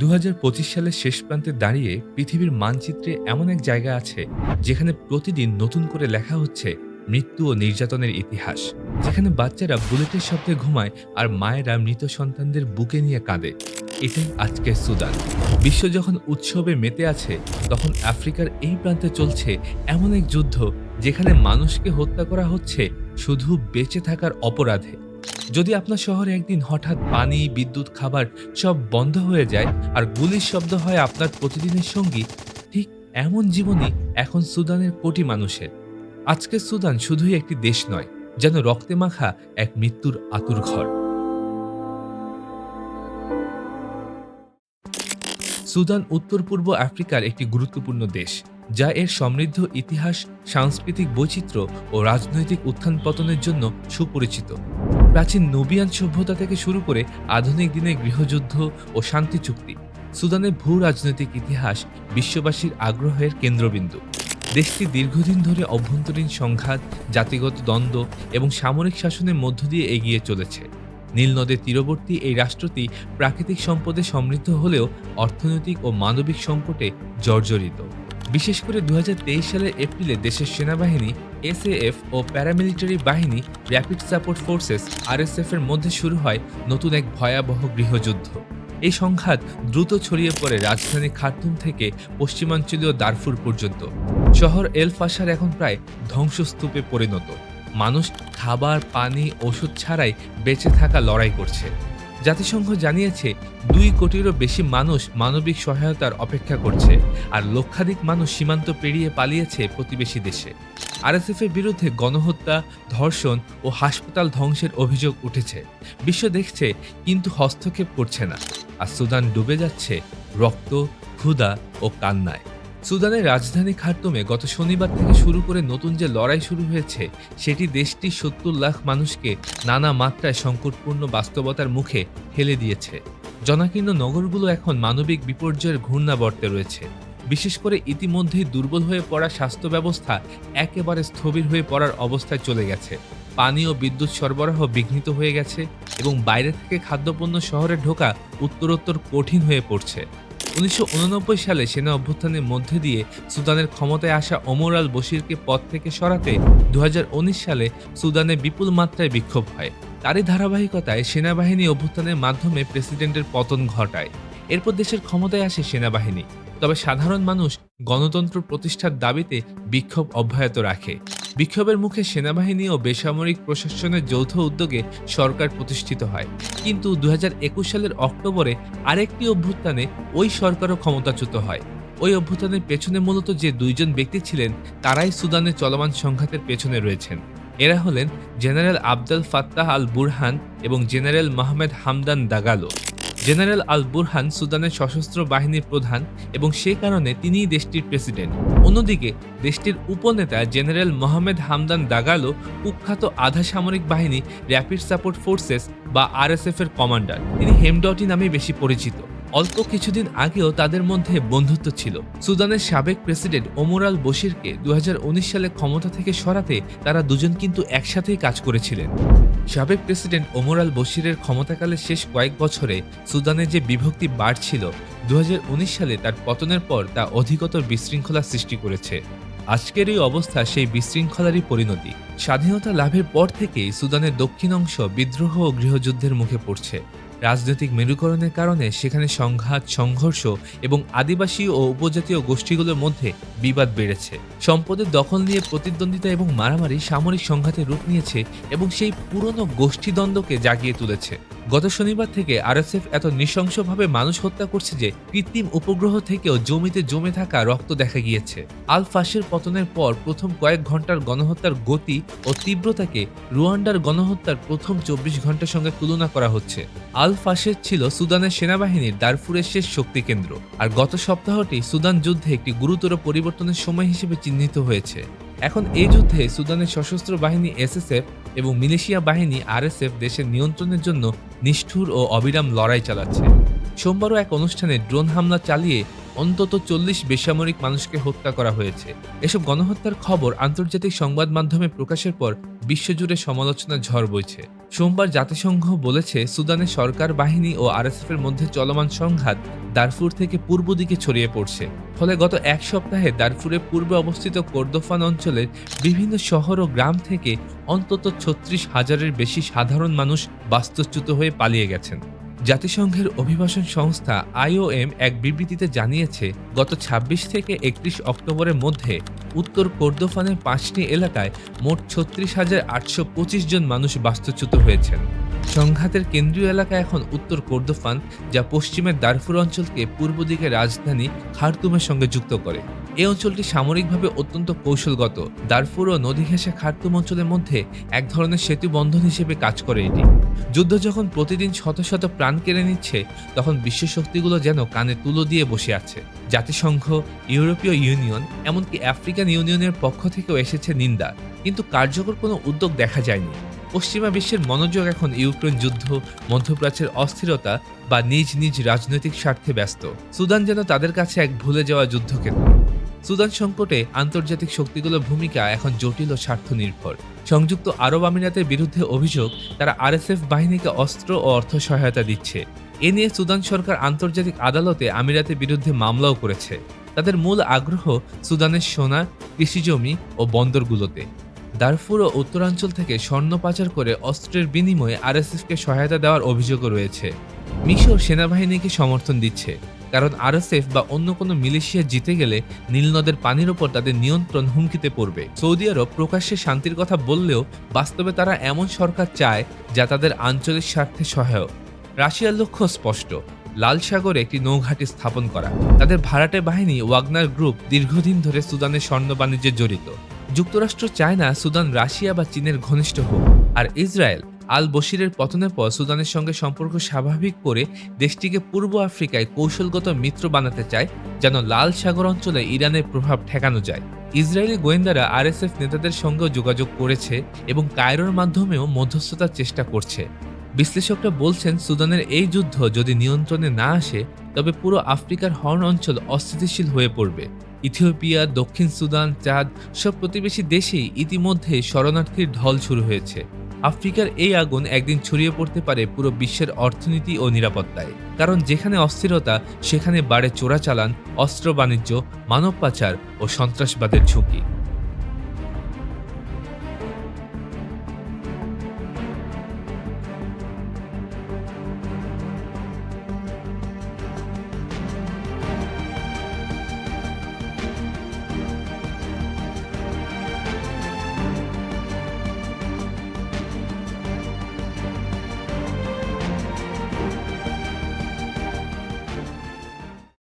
দু হাজার পঁচিশ সালের শেষ প্রান্তে দাঁড়িয়ে পৃথিবীর মানচিত্রে এমন এক জায়গা আছে, যেখানে প্রতিদিন নতুন করে লেখা হচ্ছে মৃত্যু ও নির্যাতনের ইতিহাস। যেখানে বাচ্চারা বুলেটের শব্দে ঘুমায় আর মায়েরা মৃত সন্তানদের বুকে নিয়ে কাঁদে। এটাই আজকের সুদান। বিশ্ব যখন উৎসবে মেতে আছে, তখন আফ্রিকার এই প্রান্তে চলছে এমন এক যুদ্ধ, যেখানে মানুষকে হত্যা করা হচ্ছে শুধু বেঁচে থাকার অপরাধে। যদি আপনার শহরে একদিন হঠাৎ পানি, বিদ্যুৎ, খাবার সব বন্ধ হয়ে যায় আর গুলির শব্দ হয় আপনার প্রতিদিনের সঙ্গী, ঠিক এমন জীবনই এখন সুদানের কোটি মানুষের। আজকের সুদান শুধুই একটি দেশ নয়, যেন রক্তে মাখা এক মৃত্যুর আতুর ঘর। সুদান উত্তর পূর্ব আফ্রিকার একটি গুরুত্বপূর্ণ দেশ, যা এর সমৃদ্ধ ইতিহাস, সাংস্কৃতিক বৈচিত্র্য ও রাজনৈতিক উত্থান পতনের জন্য সুপরিচিত। প্রাচীন নোবিয়ান সভ্যতা থেকে শুরু করে আধুনিক দিনে গৃহযুদ্ধ ও শান্তি চুক্তি, সুদানের ভূ রাজনৈতিক ইতিহাস বিশ্ববাসীর আগ্রহের কেন্দ্রবিন্দু। দেশটি দীর্ঘদিন ধরে অভ্যন্তরীণ সংঘাত, জাতিগত দ্বন্দ্ব এবং সামরিক শাসনের মধ্য দিয়ে এগিয়ে চলেছে। নীল নদের তীরবর্তী এই রাষ্ট্রটি প্রাকৃতিক সম্পদে সমৃদ্ধ হলেও অর্থনৈতিক ও মানবিক সংকটে জর্জরিত। বিশেষ করে দু হাজার তেইশ সালের এপ্রিলে দেশের সেনাবাহিনী, এসএএফ ও প্যারামিলিটারি বাহিনী র্যাপিড সাপোর্ট ফোর্সেস আরএসএফ এর মধ্যে শুরু হয় নতুন এক ভয়াবহ গৃহযুদ্ধ। এই সংঘাত দ্রুত ছড়িয়ে পড়ে রাজধানী খার্তুম থেকে পশ্চিমাঞ্চলীয় দারফুর পর্যন্ত। শহর এল ফাশার এখন প্রায় ধ্বংসস্তূপে পরিণত। মানুষ খাবার, পানি, ওষুধ ছাড়াই বেঁচে থাকা লড়াই করছে। জাতিসংঘ জানিয়েছে, দুই কোটিরও বেশি মানুষ মানবিক সহায়তার অপেক্ষা করছে আর লক্ষাধিক মানুষ সীমান্ত পেরিয়ে পালিয়েছে প্রতিবেশী দেশে। আরএসএফ এর বিরুদ্ধে গণহত্যা, ধর্ষণ ও হাসপাতাল ধ্বংসের অভিযোগ উঠেছে। বিশ্ব দেখছে, কিন্তু হস্তক্ষেপ করছে না। আর সুদান ডুবে যাচ্ছে রক্ত, ক্ষুধা ও কান্নায়। সুদানের রাজধানী খার্তুমে গত শনিবার থেকে শুরু করে নতুন যে লড়াই শুরু হয়েছে, সেটি দেশটির সত্তর লাখ মানুষকে নানা মাত্রায় সংকটপূর্ণ বাস্তবতার মুখে ঠেলে দিয়েছে। জনাকীর্ণ নগরগুলো এখন মানবিক বিপর্যয়ের ঘূর্ণাবর্তে রয়েছে। বিশেষ করে ইতিমধ্যেই দুর্বল হয়ে পড়া স্বাস্থ্য ব্যবস্থা একেবারে স্থবির হয়ে পড়ার অবস্থায় চলে গেছে। পানি ও বিদ্যুৎ সরবরাহ বিঘ্নিত হয়ে গেছে এবং বাইরে থেকে খাদ্যপণ্য শহরে ঢোকা উত্তরোত্তর কঠিন হয়ে পড়ছে। উনিশশো উননব্বই সালে সেনা অভ্যুত্থানের মধ্যে দিয়ে সুদানের ক্ষমতায় আসা ওমর আল বশিরকে পদ থেকে সরাতে দু হাজার উনিশ সালে সুদানে বিপুল মাত্রায় বিক্ষোভ হয়। তারই ধারাবাহিকতায় সেনাবাহিনী অভ্যুত্থানের মাধ্যমে প্রেসিডেন্টের পতন ঘটায়। এরপর দেশের ক্ষমতায় আসে সেনাবাহিনী। তবে সাধারণ মানুষ গণতন্ত্র প্রতিষ্ঠার দাবিতে বিক্ষোভ অব্যাহত রাখে। বিক্ষোভের মুখে সেনাবাহিনী ও বেসামরিক প্রশাসনের যৌথ উদ্যোগে সরকার প্রতিষ্ঠিত হয়। কিন্তু দু হাজার একুশ সালের অক্টোবরে আরেকটি অভ্যুত্থানে ওই সরকারও ক্ষমতাচ্যুত হয়। ওই অভ্যুত্থানের পেছনে মূলত যে দুইজন ব্যক্তি ছিলেন, তারাই সুদানে চলমান সংঘাতের পেছনে রয়েছেন। এরা হলেন general Abdel Fattah al Burhan এবং general Mohamed Hamdan Dagalo. General al Burhan সুদানের সশস্ত্র বাহিনীর প্রধান এবং সে কারণে তিনিই দেশটির প্রেসিডেন্ট। অন্যদিকে, দেশটির উপনেতা জেনারেল মোহাম্মদ হামদান দাগালো কুখ্যাত আধা সামরিক বাহিনী র্যাপিড সাপোর্ট ফোর্সেস বা আরএসএফ এর কমান্ডার। তিনি হেমডটি নামে বেশি পরিচিত। অল্প কিছুদিন আগেও তাদের মধ্যে বন্ধুত্ব ছিল। সুদানের সাবেক প্রেসিডেন্ট ওমর আল বশিরকে দু হাজার উনিশ সালে ক্ষমতা থেকে সরাতে তারা দুজন কিন্তু একসাথেই কাজ করেছিলেন। সাবেক প্রেসিডেন্ট ওমর আল বশিরের ক্ষমতাকালে শেষ কয়েক বছরে সুদানে যে বিভক্তি বাড়ছিল দু হাজার উনিশ সালে তার পতনের পর তা অধিকতর বিশৃঙ্খলা সৃষ্টি করেছে। আজকের এই অবস্থা সেই বিশৃঙ্খলারই পরিণতি। স্বাধীনতা লাভের পর থেকেই সুদানের দক্ষিণ অংশ বিদ্রোহ ও গৃহযুদ্ধের মুখে পড়ছে। রাজনৈতিক মেরুকরণের কারণে সেখানে সংঘাত, সংঘর্ষ এবং আদিবাসী ও উপজাতীয় গোষ্ঠীগুলোর মধ্যে বিবাদ বেড়েছে। সম্পদের দখল নিয়ে প্রতিদ্বন্দ্বিতা এবং মারামারি সামরিক সংঘাতে রূপ নিয়েছে এবং সেই পুরনো গোষ্ঠীদ্বন্দ্বকে জাগিয়ে তুলেছে। গত শনিবার থেকে আরএসএফ এত নৃশংসভাবে মানুষ হত্যা করছে যে কৃত্রিম উপগ্রহ থেকেও জমিতে জমে থাকা রক্ত দেখা গিয়েছে। আল ফাশের পতনের পর প্রথম কয়েক ঘণ্টার গণহত্যার গতি ও তীব্রতাকে রুয়ান্ডার গণহত্যার প্রথম চব্বিশ ঘণ্টার সঙ্গে তুলনা করা হচ্ছে। আল ফাশের ছিল সুদানের সেনাবাহিনীর দারফুরের শেষ শক্তি কেন্দ্র। আর গত সপ্তাহটি সুদান যুদ্ধে একটি গুরুতর পরিবর্তনের সময় হিসেবে চিহ্নিত হয়েছে। এখন এই যুদ্ধে সুদানের সশস্ত্র বাহিনী এসএসএফ এবং মিলেশিয়া বাহিনী আরএসএফ দেশের নিয়ন্ত্রণের জন্য নিষ্ঠুর ও অবিরাম লড়াই চালাচ্ছে। সোমবারও এক অনুষ্ঠানে ড্রোন হামলা চালিয়ে অন্তত চল্লিশ বেসামরিক মানুষকে হত্যা করা হয়েছে। এসব গণহত্যার খবর আন্তর্জাতিক সংবাদ মাধ্যমে প্রকাশের পর বিশ্বজুড়ে সমালোচনার ঝড় বইছে। সোমবার জাতিসংঘ বলেছে, সুদানের সরকার বাহিনী ও আরএসএফ এর মধ্যে চলমান সংঘাত দারফুর থেকে পূর্ব দিকে ছড়িয়ে পড়ছে। ফলে গত এক সপ্তাহে দারফুরের পূর্বে অবস্থিত কোর্দোফান অঞ্চলের বিভিন্ন শহর ও গ্রাম থেকে অন্তত ছত্রিশ হাজারের বেশি সাধারণ মানুষ বাস্তুচ্যুত হয়ে পালিয়ে গেছেন। জাতিসংঘের অভিবাসন সংস্থা আইওএম এক বিবৃতিতে জানিয়েছে, গত ২৬ থেকে একত্রিশ অক্টোবরের মধ্যে উত্তর কোর্দোফানের পাঁচটি এলাকায় মোট ছত্রিশ হাজার আটশো পঁচিশ জন মানুষ বাস্তুচ্যুত হয়েছেন। সংঘাতের কেন্দ্রীয় এলাকা এখন উত্তর কোর্দোফান, যা পশ্চিমের দারফুর অঞ্চলকে পূর্ব দিকে রাজধানী খার্তুমের সঙ্গে যুক্ত করে। এই অঞ্চলটি সামরিকভাবে অত্যন্ত কৌশলগত। দারফুর ও নদী ঘেঁষা খার্তুম অঞ্চলের মধ্যে এক ধরনের সেতু বন্ধন হিসেবে কাজ করে এটি। যুদ্ধ যখন প্রতিদিন শত শত প্রাণ কেড়ে নিচ্ছে, তখন বিশ্ব শক্তিগুলো যেন কানে তুলো দিয়ে বসে আছে। জাতিসংঘ, ইউরোপীয় ইউনিয়ন, এমনকি আফ্রিকান ইউনিয়নের পক্ষ থেকেও এসেছে নিন্দা। কিন্তু কার্যকর কোনো উদ্যোগ দেখা যায়নি। পশ্চিমা বিশ্বের মনোযোগ এখন ইউক্রেন যুদ্ধ, মধ্যপ্রাচ্যের অস্থিরতা বা নিজ নিজ রাজনৈতিক স্বার্থে ব্যস্ত। সুদান যেন তাদের কাছে এক ভুলে যাওয়া যুদ্ধক্ষেত্র। সুদান সংকটে আন্তর্জাতিক শক্তিগুলোর ভূমিকা এখন জটিল ও স্বার্থ নির্ভর সংযুক্ত আরব আমিরাতের বিরুদ্ধে অভিযোগ, তারা আরএসএফ বাহিনীকে অস্ত্র ও অর্থ সহায়তা দিচ্ছে। এ নিয়ে সুদান সরকার আন্তর্জাতিক আদালতে আমিরাতের বিরুদ্ধে মামলাও করেছে। তাদের মূল আগ্রহ সুদানের সোনা, কৃষিজমি ও বন্দরগুলোতে। দারফুর ও উত্তরাঞ্চল থেকে স্বর্ণ পাচার করে অস্ত্রের বিনিময়ে আরএসএফকে সহায়তা দেওয়ার অভিযোগও রয়েছে। মিশর সেনাবাহিনীকে সমর্থন দিচ্ছে। কারণ আরএসএফ বা অন্য কোনো মিলিশিয়া জিতে গেলে নীলনদের পানির ওপর তাদের নিয়ন্ত্রণ হুমকিতে পড়বে। সৌদি আরব প্রকাশ্যে শান্তির কথা বললেও বাস্তবে তারা এমন সরকার চায় যা তাদের আঞ্চলিক স্বার্থে সহায়ক। রাশিয়ার লক্ষ্য স্পষ্ট, লাল সাগরে একটি নৌঘাঁটি স্থাপন করা। তাদের ভাড়াটে বাহিনী ওয়াগনার গ্রুপ দীর্ঘদিন ধরে সুদানের স্বর্ণ বাণিজ্যে জড়িত। যুক্তরাষ্ট্র চায় না সুদান, রাশিয়া বা চীনের ঘনিষ্ঠ হোক, আর ইসরায়েল আল বশিরের পতনের পর সুদানের সঙ্গে সম্পর্ক স্বাভাবিক করে দেশটিকে পূর্ব আফ্রিকায় কৌশলগত মিত্র বানাতে চায়, যেন লাল সাগর অঞ্চলে ইরানের প্রভাব ঠেকানো যায়। ইসরায়েলি গোয়েন্দারা আরএসএফ নেতাদের সঙ্গেও যোগাযোগ করেছে এবং কায়রোর মাধ্যমেও মধ্যস্থতার চেষ্টা করছে। বিশ্লেষকরা বলছেন, সুদানের এই যুদ্ধ যদি নিয়ন্ত্রণে না আসে, তবে পুরো আফ্রিকার হর্ন অঞ্চল অস্থিতিশীল হয়ে পড়বে। ইথিওপিয়া, দক্ষিণ সুদান, চাঁদ সব প্রতিবেশী দেশেই ইতিমধ্যে শরণার্থীর ঢল শুরু হয়েছে। আফ্রিকার এই আগুন একদিন ছড়িয়ে পড়তে পারে পুরো বিশ্বের অর্থনীতি ও নিরাপত্তায়। কারণ যেখানে অস্থিরতা, সেখানে বাড়ে চোরাচালান, অস্ত্র বাণিজ্য, মানব পাচার ও সন্ত্রাসবাদের ঝুঁকি।